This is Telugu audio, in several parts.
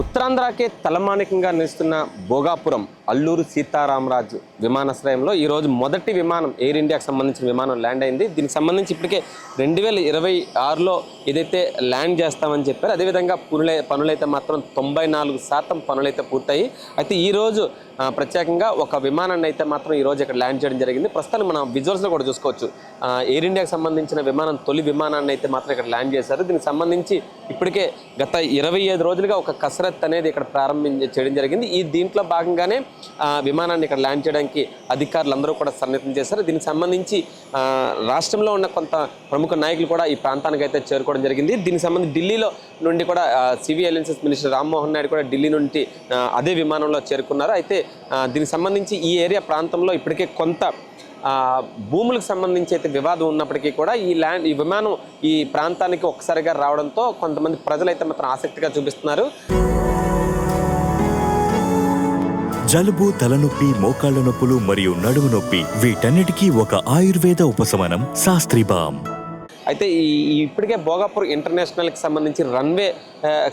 ఉత్తరాంధ్రకే తలమానికంగా నిలుస్తున్న భోగాపురం అల్లూరు సీతారామరాజు విమానాశ్రయంలో ఈరోజు మొదటి విమానం ఎయిర్ ఇండియాకి సంబంధించిన విమానం ల్యాండ్ అయింది. దీనికి సంబంధించి ఇప్పటికే రెండు వేల ఇరవై ఆరులో ఏదైతే ల్యాండ్ చేస్తామని చెప్పారు అదేవిధంగా పనులై పనులైతే మాత్రం తొంభై నాలుగు శాతం పనులైతే పూర్తయి అయితే ఈరోజు ప్రత్యేకంగా ఒక విమానాన్ని అయితే మాత్రం ఈరోజు ఇక్కడ ల్యాండ్ చేయడం జరిగింది. ప్రస్తుతం మనం విజువల్స్లో కూడా చూసుకోవచ్చు. ఎయిర్ ఇండియాకి సంబంధించిన విమానం తొలి విమానాన్ని అయితే మాత్రం ఇక్కడ ల్యాండ్ చేశారు. దీనికి సంబంధించి ఇప్పటికే గత ఇరవై ఐదు రోజులుగా ఒక కసరత్ అనేది ఇక్కడ ప్రారంభించ చేయడం జరిగింది. ఈ దీంట్లో భాగంగానే విమానాన్ని ఇక్కడ ల్యాండ్ చేయడానికి అధికారులు అందరూ కూడా సన్నిహితం చేశారు. దీనికి సంబంధించి రాష్ట్రంలో ఉన్న కొంత ప్రముఖ నాయకులు కూడా ఈ ప్రాంతానికి అయితే చేరుకోవడం జరిగింది. దీనికి సంబంధించి ఢిల్లీలో నుండి కూడా సివి అలయన్సెస్ మినిస్టర్ రామ్మోహన్ నాయుడు కూడా ఢిల్లీ నుండి అదే విమానంలో చేరుకున్నారు. అయితే దీనికి సంబంధించి ఈ ఏరియా ప్రాంతంలో ఇప్పటికే కొంత భూములకు సంబంధించి అయితే వివాదం ఉన్నప్పటికీ కూడా ఈ ల్యాండ్ ఈ విమానం ఈ ప్రాంతానికి ఒక్కసారిగా రావడంతో కొంతమంది ప్రజలైతే మాత్రం ఆసక్తిగా చూపిస్తున్నారు. జలుబు తలనొప్పి మోకాళ్ళ నొప్పులు మరియు నడుము నొప్పి వీటన్నిటికీ ఒక ఆయుర్వేద ఉపశమనం శాస్త్రీబామ్. అయితే ఈ ఇప్పటికే భోగాపూర్ ఇంటర్నేషనల్కి సంబంధించి రన్వే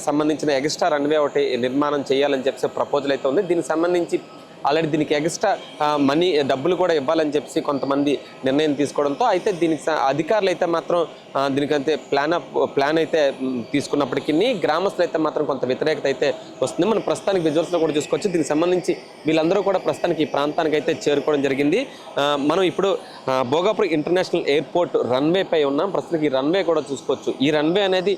సంబంధించిన ఎక్స్ట్రా రన్వే ఒకటి నిర్మాణం చేయాలని చెప్పేసి ప్రపోజల్ అయితే ఉంది. దీనికి సంబంధించి ఆల్రెడీ దీనికి ఎక్స్ట్రా మనీ డబ్బులు కూడా ఇవ్వాలని చెప్పి కొంతమంది నిర్ణయం తీసుకోవడంతో అయితే దీనికి అధికారులు అయితే మాత్రం దీనికైతే ప్లాన్ అప్ ప్లాన్ అయితే తీసుకున్నప్పటికీ గ్రామస్తులు అయితే మాత్రం కొంత వ్యతిరేకత అయితే వస్తుంది. మనం ప్రస్తుతానికి విజువల్స్లో కూడా చూసుకోవచ్చు. దీనికి సంబంధించి వీళ్ళందరూ కూడా ప్రస్తుతానికి ఈ ప్రాంతానికి అయితే చేరుకోవడం జరిగింది. మనం ఇప్పుడు భోగాపురం ఇంటర్నేషనల్ ఎయిర్పోర్ట్ రన్వే పై ఉన్నాం. ప్రస్తుతానికి ఈ రన్వే కూడా చూసుకోవచ్చు. ఈ రన్వే అనేది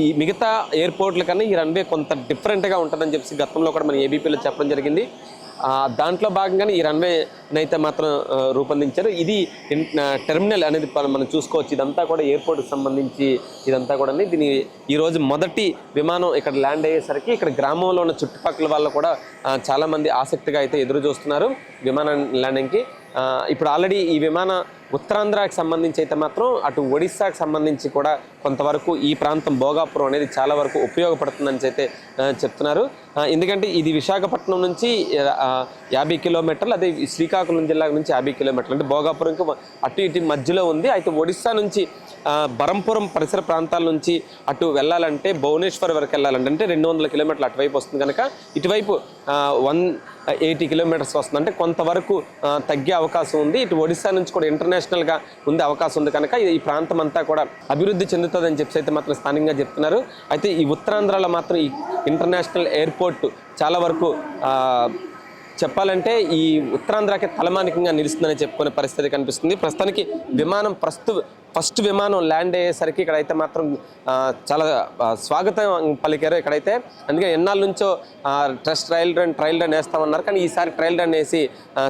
ఈ మిగతా ఎయిర్పోర్ట్ల కన్నా ఈ రన్వే కొంత డిఫరెంట్గా ఉంటుందని చెప్పి గతంలో కూడా మన ఏబీపీలో చెప్పడం జరిగింది. దాంట్లో భాగంగానే ఈ రన్వే అయితే మాత్రం రూపొందించారు. ఇది టెర్మినల్ అనేది మనం చూసుకోవచ్చు. ఇదంతా కూడా ఎయిర్పోర్ట్కి సంబంధించి ఇదంతా కూడా దీని ఈరోజు మొదటి విమానం ఇక్కడ ల్యాండ్ అయ్యేసరికి ఇక్కడ గ్రామంలో ఉన్న చుట్టుపక్కల వాళ్ళు కూడా చాలామంది ఆసక్తిగా అయితే ఎదురు చూస్తున్నారు విమానం ల్యాండింగ్కి. ఇప్పుడు ఆల్రెడీ ఈ విమాన ఉత్తరాంధ్రకి సంబంధించి అయితే మాత్రం అటు ఒడిస్సాకి సంబంధించి కూడా కొంతవరకు ఈ ప్రాంతం భోగాపురం అనేది చాలా వరకు ఉపయోగపడుతుందని అయితే చెప్తున్నారు. ఎందుకంటే ఇది విశాఖపట్నం నుంచి యాభై కిలోమీటర్లు అదే శ్రీకాకుళం జిల్లా నుంచి యాభై కిలోమీటర్లు. అంటే భోగాపురంకి అటు ఇటు మధ్యలో ఉంది. అయితే ఒడిస్సా నుంచి బరంపురం పరిసర ప్రాంతాల నుంచి అటు వెళ్ళాలంటే భువనేశ్వర్ వరకు వెళ్ళాలంటే అంటే రెండు వందల కిలోమీటర్లు అటువైపు వస్తుంది కనుక ఇటువైపు వన్ ఎయిటీ కిలోమీటర్స్ వస్తుంది. అంటే కొంతవరకు తగ్గే అవకాశం ఉంది. ఇటు ఒడిస్సా నుంచి కూడా ఇంటర్నేషనల్గా ఉండే అవకాశం ఉంది కనుక ఈ ప్రాంతం అంతా కూడా అభివృద్ధి చెందుతుందని చెప్పి అయితే మాత్రం స్థానికంగా చెప్తున్నారు. అయితే ఈ ఉత్తరాంధ్రలో మాత్రం ఈ ఇంటర్నేషనల్ ఎయిర్పోర్ట్ చాలా వరకు చెప్పాలంటే ఈ ఉత్తరాంధ్రకి తలమానికంగా నిలుస్తుందని చెప్పుకునే పరిస్థితి కనిపిస్తుంది. ప్రస్తుతానికి విమానం ప్రస్తుత ఫస్ట్ విమానం ల్యాండ్ అయ్యేసరికి ఇక్కడైతే మాత్రం చాలా స్వాగతం పలికారు ఇక్కడైతే. అందుకే ఎన్నాళ్ళ నుంచో test trial run trial run వేస్తామన్నారు. కానీ ఈసారి ట్రయల్ రన్ వేసి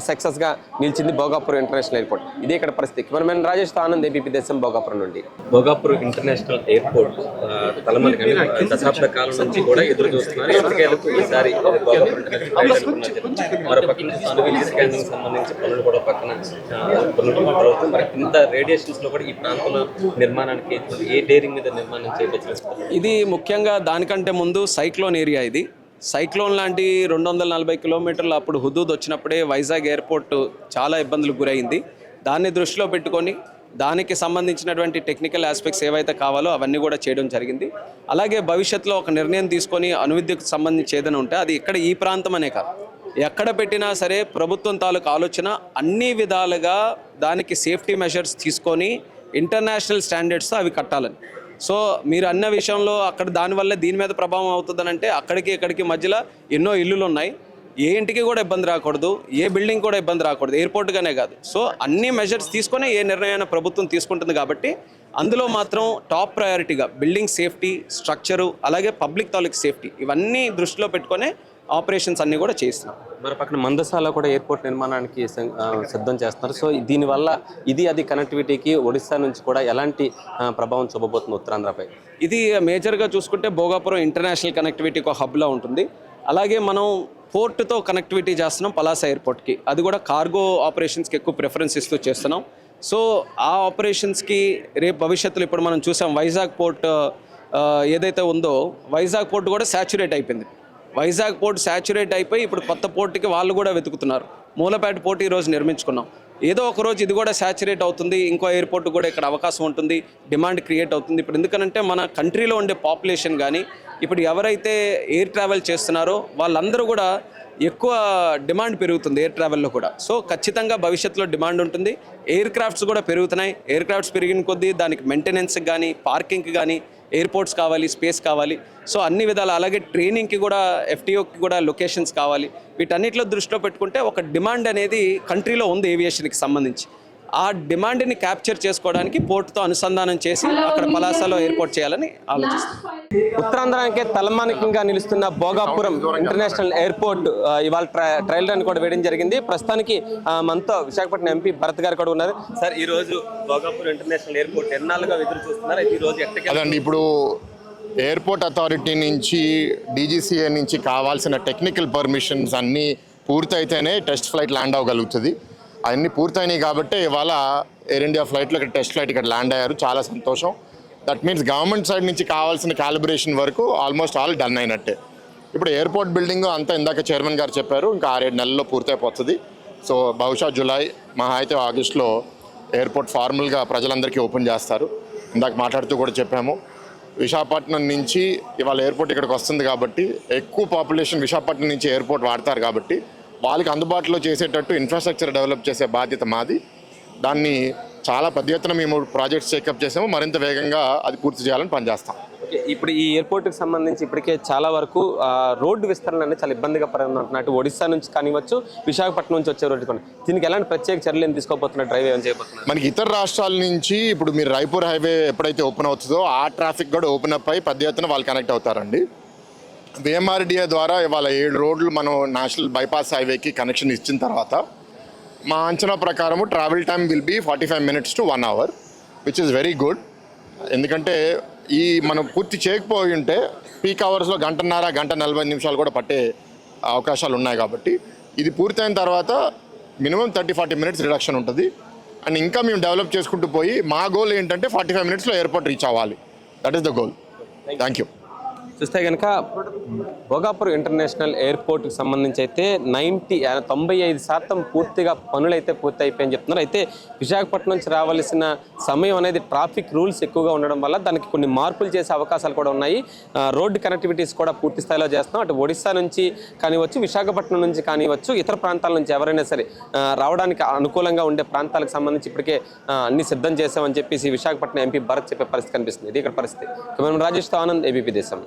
సక్సెస్గా నిలిచింది భోగాపురం ఇంటర్నేషనల్ ఎయిర్పోర్ట్. ఇదే ఇక్కడ పరిస్థితి. కెమెరామెన్ రాజేష్ ఆనంద్ ఏబీపీ దేశం భోగాపురం నుండి. భోగాపురం ఇంటర్నేషనల్ ఎయిర్పోర్ట్ దశాబ్ద కాలం నుంచి కూడా ఎదురు చూస్తున్నారు. ఈసారి మరో పక్కన సంబంధించి పనులు కూడా పక్కన పనులు. మరి ఇంత రేడియేషన్స్లో కూడా ఈ ప్రాంతంలో నిర్మాణానికి ఏ డేరింగ్ మీద నిర్మాణం చేయవచ్చు ఇది ముఖ్యంగా దానికంటే ముందు సైక్లోన్ ఏరియా ఇది. సైక్లోన్ లాంటి రెండు వందల నలభై కిలోమీటర్లు అప్పుడు హుదూద్ వచ్చినప్పుడే వైజాగ్ ఎయిర్పోర్ట్ చాలా ఇబ్బందులకు గురైంది. దాన్ని దృష్టిలో పెట్టుకొని దానికి సంబంధించినటువంటి టెక్నికల్ ఆస్పెక్ట్స్ ఏవైతే కావాలో అవన్నీ కూడా చేయడం జరిగింది. అలాగే భవిష్యత్తులో ఒక నిర్ణయం తీసుకొని అనువిద్యకు సంబంధించి ఏదైనా ఉంటే అది ఇక్కడ ఈ ప్రాంతం అనే కాదు. ఎక్కడ పెట్టినా సరే ప్రభుత్వం తాలూకు ఆలోచన అన్ని విధాలుగా దానికి సేఫ్టీ మెషర్స్ తీసుకొని ఇంటర్నేషనల్ స్టాండర్డ్స్తో అవి కట్టాలని. సో మీరు అన్న విషయంలో అక్కడ దానివల్ల దీని మీద ప్రభావం అవుతుందని అంటే అక్కడికి ఇక్కడికి మధ్యలో ఎన్నో ఇల్లులు ఉన్నాయి ఏ ఇంటికి కూడా ఇబ్బంది రాకూడదు ఏ బిల్డింగ్ కూడా ఇబ్బంది రాకూడదు ఎయిర్పోర్ట్గానే కాదు. సో అన్ని మెజర్స్ తీసుకొని ఏ నిర్ణయాన్ని ప్రభుత్వం తీసుకుంటుంది కాబట్టి అందులో మాత్రం టాప్ ప్రయారిటీగా బిల్డింగ్ సేఫ్టీ స్ట్రక్చరు అలాగే పబ్లిక్ తాలూకు సేఫ్టీ ఇవన్నీ దృష్టిలో పెట్టుకొని ఆపరేషన్స్ అన్నీ కూడా చేస్తున్నాం. మరి పక్కన మందసాల కూడా ఎయిర్పోర్ట్ నిర్మాణానికి సిద్ధం చేస్తున్నారు. సో దీనివల్ల ఇది అది కనెక్టివిటీకి ఒడిశా నుంచి కూడా ఎలాంటి ప్రభావం చూపబోతుంది ఉత్తరాంధ్రపై? ఇది మేజర్గా చూసుకుంటే భోగాపురం ఇంటర్నేషనల్ కనెక్టివిటీ ఒక హబ్లా ఉంటుంది. అలాగే మనం పోర్ట్తో కనెక్టివిటీ చేస్తున్నాం పలాస ఎయిర్పోర్ట్కి. అది కూడా కార్గో ఆపరేషన్స్కి ఎక్కువ ప్రిఫరెన్స్ ఇస్తూ చేస్తున్నాం. సో ఆ ఆపరేషన్స్కి రేపు భవిష్యత్తులో ఇప్పుడు మనం చూసాం వైజాగ్ పోర్ట్ ఏదైతే ఉందో వైజాగ్ పోర్ట్ కూడా శాచురేట్ అయిపోయింది. వైజాగ్ పోర్ట్ శాచురేట్ అయిపోయి ఇప్పుడు కొత్త పోర్టుకి వాళ్ళు కూడా వెతుకుతున్నారు. మూలపేట పోర్ట్ ఈరోజు నిర్మించుకున్నాం. ఏదో ఒక రోజు ఇది కూడా శాచురేట్ అవుతుంది. ఇంకో ఎయిర్పోర్ట్ కూడా ఇక్కడ అవకాశం ఉంటుంది. డిమాండ్ క్రియేట్ అవుతుంది. ఇప్పుడు ఎందుకనంటే మన కంట్రీలో ఉండే పాపులేషన్ కానీ ఇప్పుడు ఎవరైతే ఎయిర్ ట్రావెల్ చేస్తున్నారో వాళ్ళందరూ కూడా ఎక్కువ డిమాండ్ పెరుగుతుంది ఎయిర్ ట్రావెల్లో కూడా. సో ఖచ్చితంగా భవిష్యత్తులో డిమాండ్ ఉంటుంది. ఎయిర్ క్రాఫ్ట్స్ కూడా పెరుగుతున్నాయి. ఎయిర్ క్రాఫ్ట్స్ పెరిగిన కొద్దీ దానికి మెయింటెనెన్స్కి కానీ పార్కింగ్కి కానీ ఎయిర్పోర్ట్స్ కావాలి స్పేస్ కావాలి. సో అన్ని విధాలు అలాగే ట్రైనింగ్కి కూడా ఎఫ్టీఓకి కూడా లొకేషన్స్ కావాలి. వీటన్నిటిలో దృష్టిలో పెట్టుకుంటే ఒక డిమాండ్ అనేది కంట్రీలో ఉంది ఏవియేషన్కి సంబంధించి. ఆ డిమాండ్ని క్యాప్చర్ చేసుకోవడానికి పోర్టుతో అనుసంధానం చేసి అక్కడ పలాసలో ఎయిర్పోర్ట్ చేయాలని ఆలోచిస్తున్నాం. ఉత్తరాంధ్రానికే తలమానికంగా నిలుస్తున్న భోగాపురం ఇంటర్నేషనల్ ఎయిర్పోర్ట్ ఇవాళ ట్ర- ట్రయల్ రన్ కూడా వేయడం జరిగింది. ప్రస్తుతానికి మనతో విశాఖపట్నం ఎంపీ భరత్ గారు కూడా ఉన్నారు. సార్ ఈ రోజు భోగాపురం ఇంటర్నేషనల్ ఎయిర్పోర్ట్ ఎన్నాళ్ళుగా ఎదురు చూస్తున్నారు? ఈ రోజు అదండి ఇప్పుడు ఎయిర్పోర్ట్ అథారిటీ నుంచి డీజీసీఏ నుంచి కావాల్సిన టెక్నికల్ పర్మిషన్స్ అన్నీ పూర్తయితేనే టెస్ట్ ఫ్లైట్ ల్యాండ్ అవ్వగలుగుతుంది. అవన్నీ పూర్తయినాయి కాబట్టి ఇవాళ ఎయిర్ ఇండియా ఫ్లైట్లో ఇక్కడ టెస్ట్ ఫ్లైట్ ఇక్కడ ల్యాండ్ అయ్యారు. చాలా సంతోషం. దట్ మీన్స్ గవర్నమెంట్ సైడ్ నుంచి కావాల్సిన క్యాలిబ్రేషన్ వరకు ఆల్మోస్ట్ ఆల్ డన్ అయినట్టే. ఇప్పుడు ఎయిర్పోర్ట్ బిల్డింగ్ అంతా ఇందాక చైర్మన్ గారు చెప్పారు. ఇంకా ఆరేడు నెలల్లో పూర్తయిపోతుంది. సో బహుశా జూలై మహా అయితే ఆగస్టులో ఎయిర్పోర్ట్ ఫార్మల్గా ప్రజలందరికీ ఓపెన్ చేస్తారు. ఇందాక మాట్లాడుతూ కూడా చెప్పాము. విశాఖపట్నం నుంచి ఇవాళ ఎయిర్పోర్ట్ ఇక్కడికి వస్తుంది కాబట్టి ఎక్కువ పాపులేషన్ విశాఖపట్నం నుంచి ఎయిర్పోర్ట్ వాడతారు కాబట్టి వాళ్ళకి అందుబాటులో చేసేటట్టు ఇన్ఫ్రాస్ట్రక్చర్ డెవలప్ చేసే బాధ్యత మాది. దాన్ని చాలా పెద్ద ఎత్తున మేము ప్రాజెక్ట్స్ చెకప్ చేసాము. మరింత వేగంగా అది పూర్తి చేయాలని పనిచేస్తాం. ఓకే, ఇప్పుడు ఈ ఎయిర్పోర్ట్కి సంబంధించి ఇప్పటికే చాలా వరకు రోడ్డు విస్తరణ అనేది చాలా ఇబ్బందిగా పడుతున్నట్టు ఒడిశా నుంచి కానివచ్చు విశాఖపట్నం నుంచి వచ్చే రోడ్డు కానీ దీనికి ఎలాంటి ప్రత్యేక చర్యలు ఏం తీసుకోబోతున్నారు? డ్రైవ్ ఏం చేయబోతున్నారు? మనకి ఇతర రాష్ట్రాల నుంచి ఇప్పుడు మీరు రాయ్పూర్ హైవే ఎప్పుడైతే ఓపెన్ అవుతుందో ఆ ట్రాఫిక్ కూడా ఓపెన్ అప్ అయి పెద్ద ఎత్తున వాళ్ళు కనెక్ట్ అవుతారండి. విఎంఆర్డిఏ ద్వారా ఇవాళ ఏడు రోడ్లు మనం నేషనల్ బైపాస్ హైవేకి కనెక్షన్ ఇచ్చిన తర్వాత మా అంచనా ప్రకారము travel time will be forty five minutes to one hour which is very good ఎందుకంటే ఈ మనం పూర్తి చేయకపోయి ఉంటే పీక్ అవర్స్లో గంటన్నర గంట నలభై నిమిషాలు కూడా పట్టే అవకాశాలు ఉన్నాయి కాబట్టి ఇది పూర్తయిన తర్వాత minimum thirty forty minutes reduction ఉంటుంది. అండ్ ఇంకా మేము డెవలప్ చేసుకుంటూ పోయి మా గోల్ ఏంటంటే ఫార్టీ ఫైవ్ మినిట్స్లో ఎయిర్పోర్ట్ రీచ్ అవ్వాలి. That is the goal thank you చూస్తే కనుక భోగాపూర్ ఇంటర్నేషనల్ ఎయిర్పోర్ట్కి సంబంధించి అయితే నైంటీ తొంభై ఐదు శాతం పూర్తిగా పనులు అయితే పూర్తి అయిపోయాయని చెప్తున్నారు. అయితే విశాఖపట్నం నుంచి రావాల్సిన సమయం అనేది ట్రాఫిక్ రూల్స్ ఎక్కువగా ఉండడం వల్ల దానికి కొన్ని మార్పులు చేసే అవకాశాలు కూడా ఉన్నాయి. రోడ్డు కనెక్టివిటీస్ కూడా పూర్తి స్థాయిలో చేస్తున్నాం. అటు ఒడిశా నుంచి కానివచ్చు విశాఖపట్నం నుంచి కానివచ్చు ఇతర ప్రాంతాల నుంచి ఎవరైనా సరే రావడానికి అనుకూలంగా ఉండే ప్రాంతాలకు సంబంధించి ఇప్పటికే అన్ని సిద్ధం చేశామని చెప్పేసి విశాఖపట్నం ఎంపీ భరత్ చెప్పే పరిస్థితి కనిపిస్తుంది. ఇది ఇక్కడ పరిస్థితి. రాజేష్తో ఆనంద్ ఏబీపీ దేశం